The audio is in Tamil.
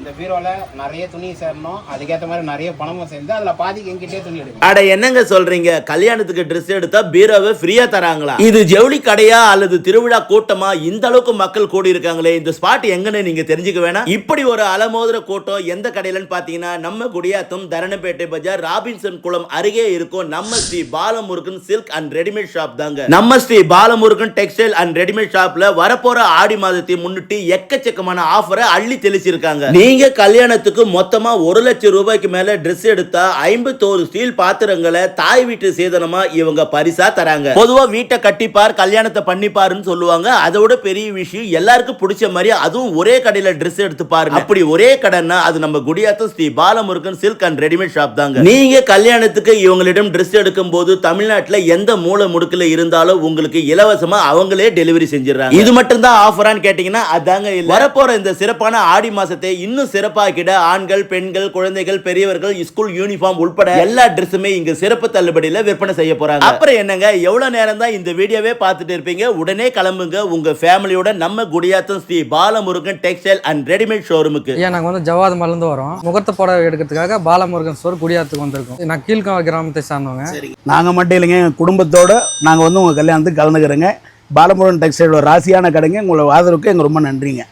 இந்த பீரோல நிறைய துணி சேரணும். அதுக்கேற்ற மாதிரி நிறைய பணமும் சேர்ந்து அதுல பாதிக்கு எங்கிட்டே துணி அட என்னங்க சொல்றீங்க? கல்யாணத்துக்கு ட்ரெஸ் எடுத்தா பீரோவை ஃப்ரீயா தராங்களா? இது ஜவுளி கடையா அல்லது திருவிழா கூட்டமா? இந்த அளவுக்கு மக்கள் கூடி இருக்காங்களே இந்த ஸ்பாட் எங்கன்னு நீங்க தெரிஞ்சுக்க வேணாம். இப்படி ஒரு அலமோதுற கூட்டம் எந்த கடையிலன்னு பாத்தீங்கன்னா நம்ம குடியாத்தம் தரணப்பேட்டை பஜார் ராபின்சன் குளம் அருகே இருக்கும் நம்ம Sri Balamurugan silk and readymade shop தாங்க. நம்ம Sri Balamurugan textile and readymade ஷாப்ல வரப்போற ஆடி மாதத்தை முன்னிட்டு எக்கச்சக்கமான ஆஃபரை அள்ளி தெளிச்சிருக்காங்க. நீங்க கல்யாணத்துக்கு மொத்தமா ஒரு லட்சம் ரூபாய்க்கு மேல ட்ரெஸ் எடுத்தா ஐம்பத்தோரு ஸ்டீல் பாத்திரங்களை தாய் வீட்டு சேதனமா இவங்க பரிசா தராங்க. பொதுவா வீட்டை கட்டிப்பார் கல்யாணத்தை பண்ணிப்பாருன்னு சொல்லுவாங்க. அதோட பெரிய விஷயம் எல்லாருக்கும் பிடிச்ச மாதிரி அதுவும் ஒரே கடையில ட்ரெஸ் எடுத்து பாருங்க. அப்படி ஒரே கடைன்னா அது நம்ம Gudiyatham Sri Balamurugan silk and readymade shop தாங்க. நீங்க கல்யாணத்துக்கு இவங்களிடம் ட்ரெஸ் எடுக்கும் போது தமிழ்நாட்டுல எந்த மூலை முடுக்கில் இருந்தாலும் உங்களுக்கு இலவசமா அவங்களே டெலிவரி செஞ்சிடறாங்க. இது மட்டும் தான் ஆஃபரான்னு கேட்டீங்கன்னா அதாங்க வரப்போற இந்த சிறப்பான ஆடி மாசத்தை இன்னும் சிறப்பாக்கிட ஆண்கள் பெண்கள் குழந்தைகள் பெரியவர்கள் ஸ்கூல் யூனிஃபார்ம் உட்பட எல்லா ட்ரெஸ்ஸுமே இங்க சிறப்பு தள்ளுபடியில விற்பனை செய்ய போறாங்க. அப்புறம் என்னங்க? எவ்வளவு நேரம் தான் இந்த வீடியோவே பார்த்துட்டு இருப்பீங்க? உடனே கிளம்புங்க. உங்க ஃபேமிலியோட நம்ம Gudiyatham Sri Balamurugan textile and readymade ஷோரூமுக்கு ஐயா நாங்கள் வந்து ஜவாது மலேருந்து வரோம். முகூர்த்த புடவை எடுக்கிறதுக்காக பாலமுருகன் ஸ்டோர் குடியாத்துக்கு வந்திருக்கோம். நான் கீழ்காவ கிராமத்தை சார்ந்தவங்க. நாங்கள் மட்டும் இல்லைங்க. எங்கள் குடும்பத்தோடு நாங்கள் வந்து உங்கள் கல்யாணத்துக்கு கலந்துக்கிறோங்க. பாலமுருகன் டெக்ஸ்டைலோட ராசியான கடைங்க. உங்களோட ஆதரவுக்கு எங்கள் ரொம்ப நன்றிங்க.